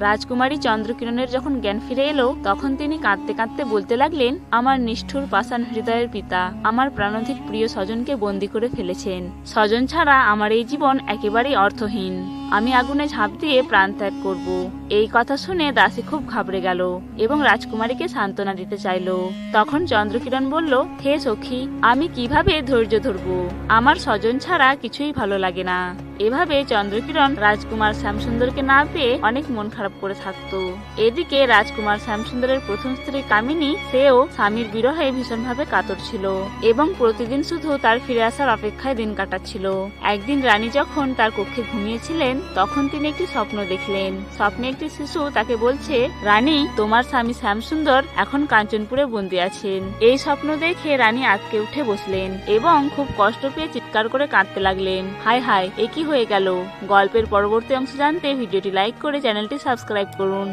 রাজকুমারী চন্দ্রকিরণের যখন জ্ঞান ফিরে এলো, তখন তিনি কাঁদতে কাঁদতে বলতে লাগলেন, আমার নিষ্ঠুর পাষাণ হৃদয়ের পিতা, আমার প্রাণধিক প্রিয় স্বজনকে বন্দি করে ফেলেছেন। স্বজন ছাড়া আমার এই জীবন একেবারেই অর্থহীন। আমি আগুনে ঝাঁপ দিয়ে প্রাণ ত্যাগ করব। এই কথা শুনে দাসী খুব ঘাবড়ে গেল এবং রাজকুমারীকে সান্ত্বনা দিতে চাইল। তখন চন্দ্রকিরণ বলল, হে সখী, আমি কীভাবে ধৈর্য ধরবো? আমার স্বজন ছাড়া কিছুই ভালো লাগে না। এভাবে চন্দ্রকিরণ রাজকুমার শ্যামসুন্দরকে না পেয়ে অনেক মন খারাপ করে থাকতো। এদিকে রাজকুমার শ্যামসুন্দরের প্রথম স্ত্রী কামিনী, সেও স্বামীর বিরহে ভীষণভাবে কাতর ছিল এবং প্রতিদিন শুধু তার ফিরে আসার অপেক্ষায় দিন কাটাচ্ছিল। একদিন রানী যখন তার কক্ষে ঘুমিয়েছিলেন, তখন তিনি একটি স্বপ্ন দেখলেন। স্বপ্নে একটি শিশু তাকে বলছে, রানী, তোমার স্বামী শ্যামসুন্দর এখন কাঞ্চনপুরে বন্দি আছেন। এই স্বপ্ন দেখে রানী আটকে উঠে বসলেন এবং খুব কষ্ট পেয়ে চিৎকার করে কাঁদতে লাগলেন। হায় হায়, এ কি হয়ে গেল। গল্পের পরবর্তী অংশ জানতে ভিডিওটি লাইক করে চ্যানেলটি সাবস্ক্রাইব করুন।